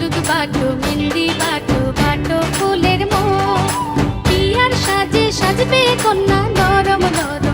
হলুদ বাটো মেহেন্দি বাটো বাটো ফুলের মো পিয়ার সাজে সাজবে কন্যা নরম নরম।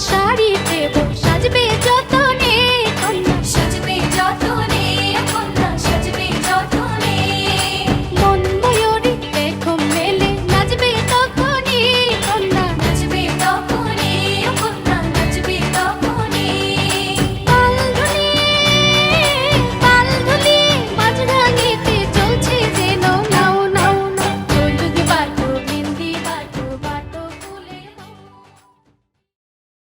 শাড়িতে বউ সাজবে যত